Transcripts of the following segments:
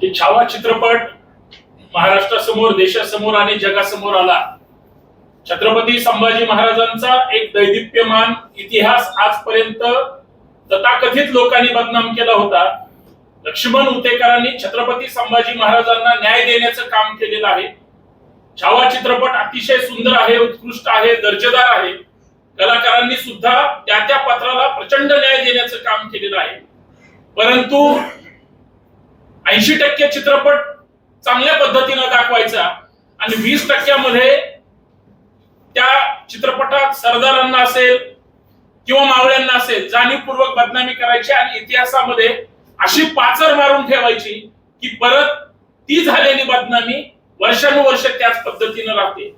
की छावा चित्रपट महाराष्ट्रासमोर देशासमोर आणि जगासमोर आला. छत्रपती संभाजी महाराजांचा एक दैदिप्यमान इतिहास आजपर्यंत तथाकथित लोकांनी बदनाम केला होता. लक्ष्मण उतेकरांनी छत्रपती संभाजी महाराजांना न्याय देण्याचं काम केलेलं आहे. छावा चित्रपट अतिशय सुंदर आहे उत्कृष्ट आहे दर्जेदार आहे. कलाकारांनी सुद्धा त्या त्या पात्राला प्रचंड न्याय देण्याचं काम केलेलं आहे. परंतु ऐंशी टक्के चित्रपट चांगल्या पद्धतीनं दाखवायचा आणि वीस टक्क्यामध्ये त्या चित्रपटात सरदारांना असेल किंवा मावळ्यांना असेल जाणीवपूर्वक बदनामी करायची आणि इतिहासामध्ये अशी पाचर मारून ठेवायची की परत ती झालेली बदनामी वर्षानुवर्ष त्याच पद्धतीनं राहते.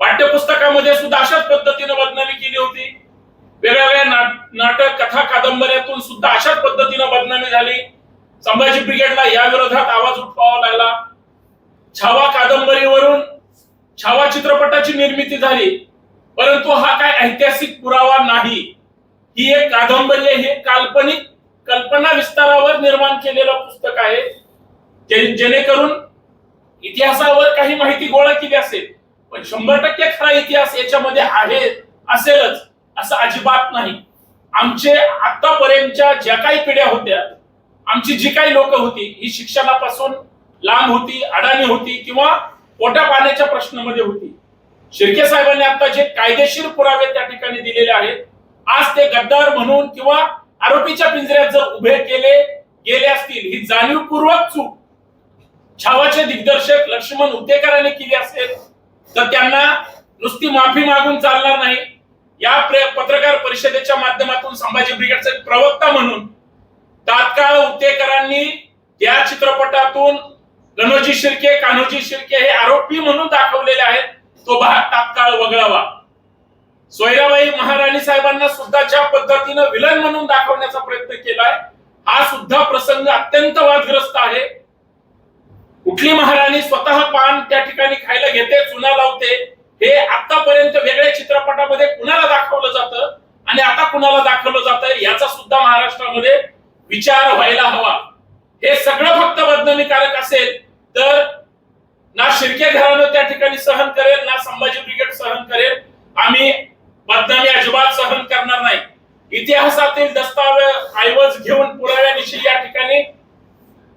पाठ्यपुस्तकामध्ये सुद्धा अशाच पद्धतीनं बदनामी केली होती. वेगवेगळ्या नाटक कथा कादंबऱ्यातून सुद्धा अशाच पद्धतीनं बदनामी झाली. संभाजी ब्रिगेडला या विरोधात आवाज उठवावा लागला. छावा कादंबरीवरून छावा चित्रपटाची निर्मिती झाली. परंतु हा काय ऐतिहासिक पुरावा नाही. ही एक कादंबरी आहे हे काल्पनिक कल्पना विस्तारावर निर्माण केलेलं पुस्तक आहे. जेणेकरून इतिहासावर काही माहिती गोळा केली असेल पण शंभर टक्के खरा इतिहास याच्यामध्ये आहे असेलच असं अजिबात नाही. आमचे आतापर्यंतच्या ज्या काही पिढ्या होत्या आमची जी काही लोक होती ही शिक्षणापासून लांब होती अडाणी होती किंवा पोटा पाण्याच्या प्रश्नामध्ये होती. शिर्के साहेबांनी आता जे कायदेशीर पुरावे त्या ठिकाणी दिलेले आहेत आज ते गद्दार म्हणून किंवा आरोपीच्या पिंजऱ्यात जर उभे केले गेले असतील ही जाणीवपूर्वक चूक. छावाचे दिग्दर्शक लक्ष्मण उतेकरांनी केली असेल तर त्यांना नुसती माफी मागून चालणार नाही. या पत्रकार परिषदेच्या माध्यमातून संभाजी ब्रिगेडचे प्रवक्ता म्हणून तात्काळ उद्देकरांनी या चित्रपटातून गणोजी शिर्के कान्होजी शिर्के हे आरोपी म्हणून दाखवलेले आहेत. तो भाग तात्काळ वगळावा. सोयराबाई महाराणी साहेबांना सुद्धा ज्या पद्धतीनं विलन म्हणून दाखवण्याचा प्रयत्न केलाय हा सुद्धा प्रसंग अत्यंत वादग्रस्त आहे. कुठली महाराणी स्वतः पान त्या ठिकाणी खायला घेते चुना लावते. हे आतापर्यंत वेगळ्या चित्रपटामध्ये कुणाला दाखवलं जातं आणि आता कुणाला दाखवलं जातं याचा सुद्धा महाराष्ट्रामध्ये विचार व्हायला हवा. हे सगळं फक्त बदनामीकारक असेल तर ना शिर्के घराणं त्या ठिकाणी सहन करेल ना संभाजी ब्रिगेड सहन करेल. आम्ही बदनामी अजिबात सहन करणार नाही. इतिहासातील दस्तावेज ऐवज घेऊन पुराव्यानिशी या ठिकाणी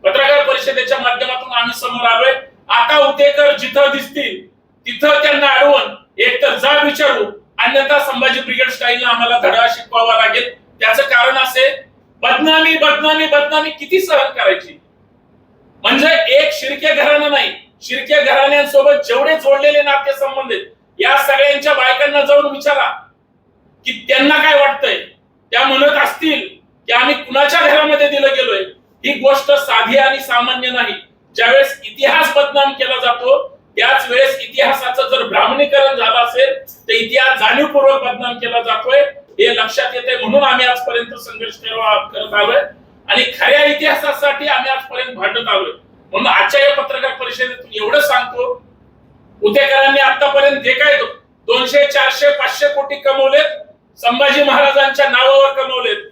पत्रकार परिषदेच्या माध्यमातून आम्ही समोर आलोय. आता उतेकर जिथं दिसतील तिथं त्यांना अडवून एक तर जा विचारू अन्यथा संभाजी ब्रिगेड स्टाईलला आम्हाला धडा शिकवावा लागेल. त्याचं कारण असे बदनामी बदनामी बदनामी किती सहन करायची? म्हणजे एक शिर्के घराणं नाही. शिर्के घराण्यांसोबत जेवढे जोडलेले नाते संबंधित या सगळ्यांच्या बायकांना जाऊन विचारा की त्यांना काय वाटतंय. त्या म्हणत असतील की आम्ही कुणाच्या घरामध्ये दिलं गेलोय? ही गोष्ट साधी आणि सामान्य नाही. ज्यावेळेस इतिहास बदनाम केला जातो त्याच वेळेस इतिहासाचं जर ब्राह्मणीकरण झालं असेल तर इतिहास जाणीवपूर्वक बदनाम केला जातोय. हे लक्षात येते म्हणून आम्ही आजपर्यंत संघर्ष करत आलोय. आणि खऱ्या इतिहासासाठी आम्ही आजपर्यंत भांडत आलोय. म्हणून आजच्या या पत्रकार परिषदेतून एवढं सांगतो उद्याकरांनी आतापर्यंत जे काय दोनशे चारशे पाचशे कोटी कमवलेत संभाजी महाराजांच्या नावावर कमवलेत.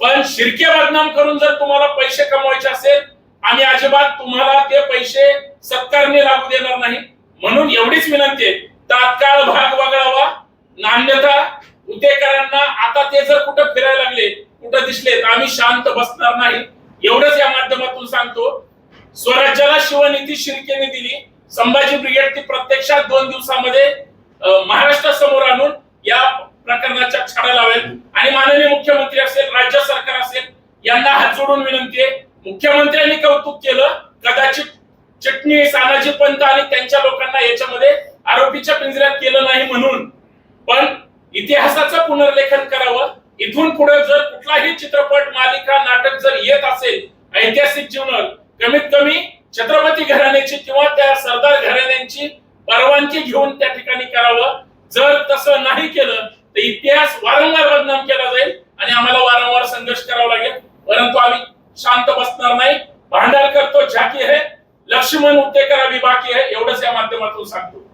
पण शिर्के बदनाम करून जर तुम्हाला पैसे कमवायचे असेल आम्ही अजिबात तुम्हाला ते पैसे सत्कारने लागू देणार नाही. म्हणून एवढीच विनंती आहे तात्काळ भाग वगळावा नान्यथा उद्योगकरांना आता ते जर कुठं फिरायला लागले कुठं दिसले तर आम्ही शांत बसणार नाही. एवढंच या माध्यमातून सांगतो. स्वराज्याला शिवनीती शिर्केने दिली. संभाजी ब्रिगेड ती प्रत्यक्षात दोन दिवसामध्ये महाराष्ट्रासमोर आणून या प्रकरणाच्या छाडा लावेल. आणि माननीय मुख्यमंत्री असेल राज्य सरकार असेल यांना हात जोडून विनंती आहे. मुख्यमंत्र्यांनी कौतुक केलं. कदाचित चटणी सानाजी पंत आणि त्यांच्या लोकांना याच्यामध्ये आरोपीच्या पिंजऱ्यात केलं नाही म्हणून. पण इतिहासाचं पुनर्लेखन करावं. इथून पुढे जर कुठलाही चित्रपट मालिका नाटक जर येत असेल ऐतिहासिक जीवनात कमीत कमी छत्रपती घराण्याची किंवा त्या सरदार घराण्यांची परवानगी घेऊन त्या ठिकाणी करावं. जर तसं नाही केलं तर इतिहास वारंवार बदनाम केला जाईल आणि आम्हाला वारंवार संघर्ष करावा लागेल. परंतु आम्ही शांत बसणार नाही. भांडार करतो झाकी आहे. लक्ष्मण उत्तेकर अभी बाकी आहे. एवढंच या माध्यमातून सांगतो.